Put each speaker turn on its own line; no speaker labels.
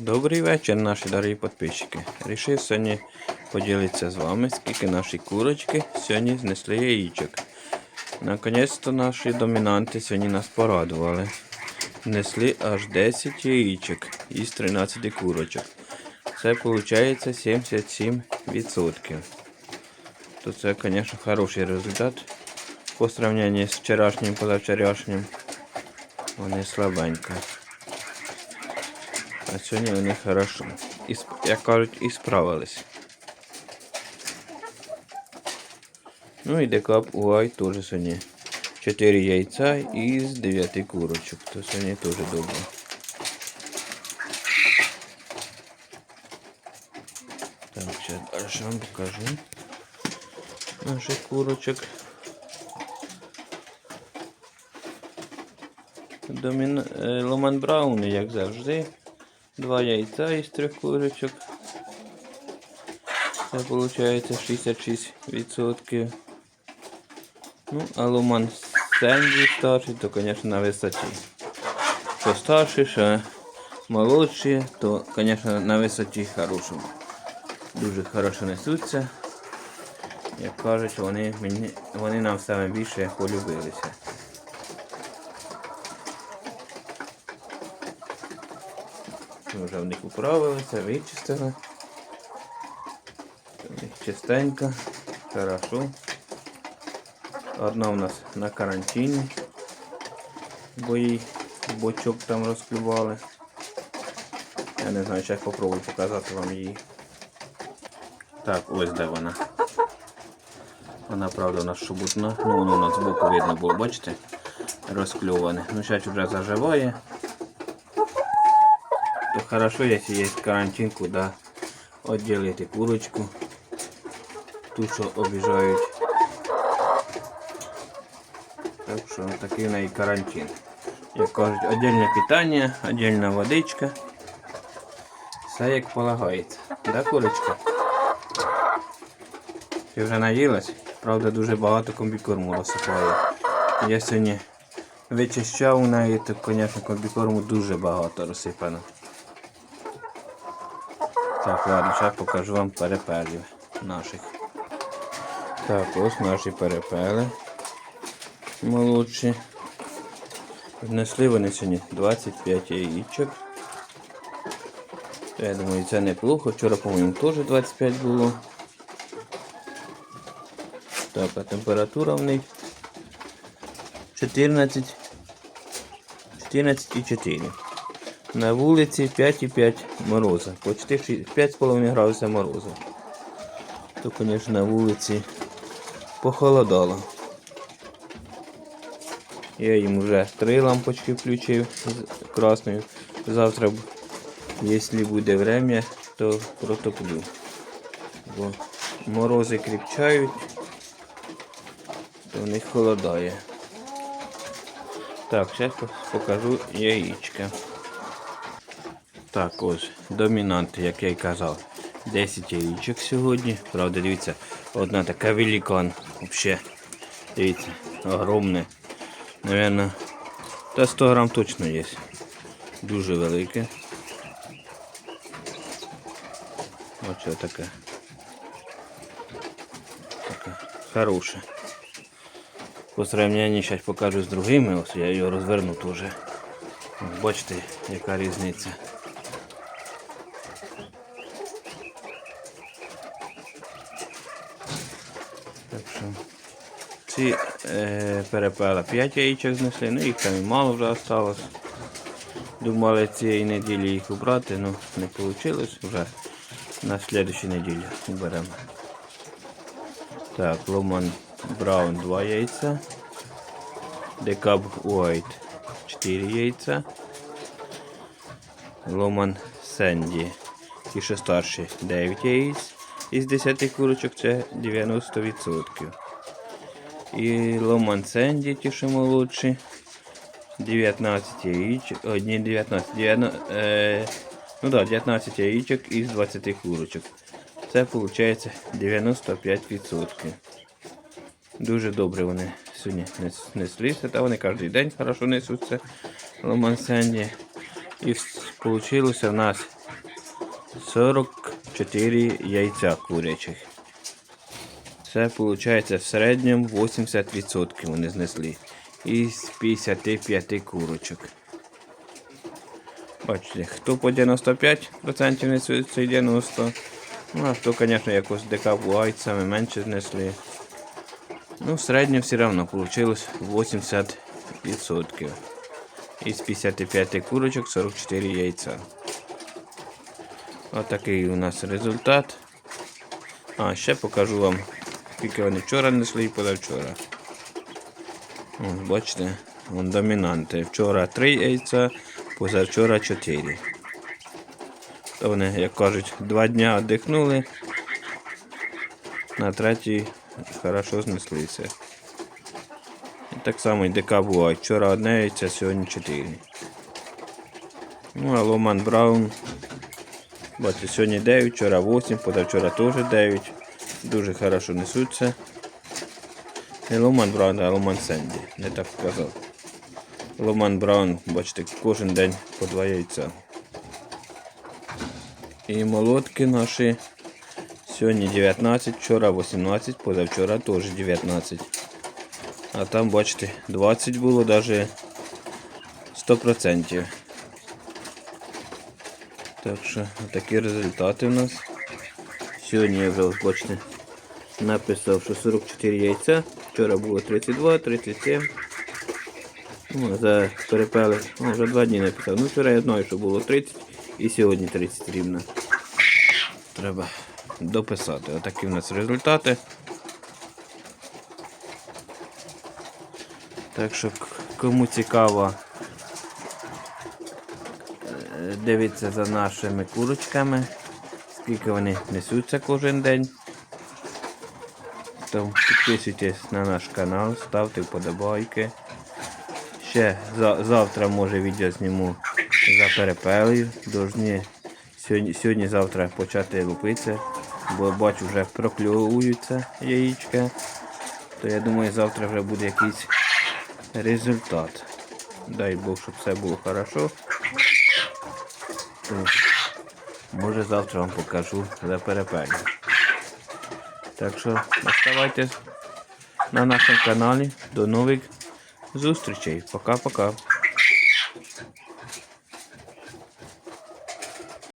Добрий вечір, наші дорогі підписчики. Рішив сьогодні поділитися з вами, скільки наші курочки сьогодні знесли яєчок. Наконець-то наші домінанти сьогодні нас порадували. Несли аж 10 яєчок із 13 курочок. Це виходить 77%. То це, звісно, хороший результат. По сравненню з вчорашнім позавчорашнім. Вони слабенько. А сьогодні вони хорошо. Як кажуть, і справились. Ну і декап уай теж сьогодні. 4 яйця із 9 курочок. То сьогодні теж добре. Так, зараз далі вам покажу наших курочок. Домін... е, Ломан Браун, як завжди. Два яйця із трьох курочок. Це виходить 66%. Ну, а Ломан Сенді старший, то, звісно, на висоті. Що старший, що молодші, то, звісно, на висоті хорошому. Дуже хорошо несуться. Як кажуть, вони, мені, вони нам саме більше полюбилися. Ми вже в них управилися, вичистили. Чистенько, хорошо. Одна у нас на карантині, бо їй бочок там розклювали. Я не знаю, зараз попробую показати вам її. Так, ось де вона. Вона, правда, у нас шубутна. Ну, воно у нас збоку видно було, бачите? Розкльоване. Ну, зараз вже заживає. То хорошо, если есть карантин, куда отделить курочку. Ту, що обіжають. Так що такий в неї карантин. Як кажуть, отдельне питання, отдельна водичка. Все як полагається. Да, курочка? Ти вже наїлась? Правда, дуже багато комбікорму розсипаю. Я сьогодні вичищав у неї, то, звісно, комбікорму дуже багато розсипано. Так, ладно, зараз покажу вам перепелів наших. Так, ось наші перепели. Молодші. Внесли вони сьогодні 25 яєчок. Я думаю, це неплохо. Вчора, по-моєму, теж 25 було. Так, а температура в них 14. 14,4. На вулиці 5,5 мороза. Почти 5,5 градусів мороза. То, звісно, на вулиці похолодало. Я їм вже три лампочки включив з красною. Завтра, якщо буде время, то протоплю. Бо морози кріпчають, то в них холодає. Так, зараз покажу яєчка. Так, ось, домінант, як я й казав. 10 яєчок сьогодні. Правда, дивіться, одна така великан. Взагалі. Дивіться, огромне. Наверно, та 100 грам точно є. Дуже велике. Ось таке. Таке хороше. По сравненню зараз покажу з другими. Ось я його розверну теж. Бачите, яка різниця. Так що ці е, перепела 5 яєчок знесли, ну їх там і мало вже осталось. Думали цієї неділі їх убрати, але не вийшло. Вже на слідчій неділі уберемо. Так, Ломан Браун 2 яйця. Декаб Уайт 4 яйця. Ломан Сенді. Ті, що старші 9 яєць. Із 10 курочок це 90%. І Ломан Сенді, ті, що молодші. 19 яєчок. Одні 19. 90, е, ну да, 19 яєчок із 20 курочок. Це виходить 95%. Дуже добре вони сьогодні неслися, та вони кожен день хорошо несуться. Ломан Сенді. І вийшло в нас 44 яйця курячих. Це виходить в середньому 80% вони знесли. Із 55 курочок. Бачите, хто по 95% несуть 90%. Ну, а хто, звісно, якось дека бувають, саме менше знесли. Ну, в середньому все одно вийшло 80%. Із 55 курочок 44 яйця. Отакий у нас результат. А, ще покажу вам, скільки вони вчора несли і позавчора. О, бачите, вон домінанти. Вчора 3 яйця, позавчора 4. То вони, як кажуть, два дня віддихнули. На третій хорошо знеслися. І так само і ДК буває. Вчора одне яйце, сьогодні 4. Ну, а Ломан Браун. Бачите, сьогодні 9, вчора 8, позавчора теж 9. Дуже хорошо несуться. Не Ломан Браун, а Ломан Сенді. Не так сказав. Ломан Браун, бачите, кожен день по два яйця. І молотки наші. Сьогодні 19, вчора 18, позавчора теж 19. А там, бачите, 20 було навіть 100%. Так що такі результати в нас. Сьогодні я вже ось, бачите, написав, що 44 яйця. Вчора було 32, 37. Ну, за перепели. Ну, вже два дні написав. Ну, вчора я знаю, що було 30 і сьогодні 30 рівно. Треба дописати. Отакі в нас результати. Так що кому цікаво, е, дивіться за нашими курочками, скільки вони несуться кожен день. То підписуйтесь на наш канал, ставте вподобайки. Ще за- завтра може відео зніму за перепелів. Должні сьогодні, сьогодні почати лупитися, бо бачу вже прокльовуються яєчка. То я думаю завтра вже буде якийсь результат. Дай Бог, щоб все було хорошо. Може завтра вам покажу за перепелів. Так що оставайтесь на нашому каналі. До нових зустрічей. Пока-пока.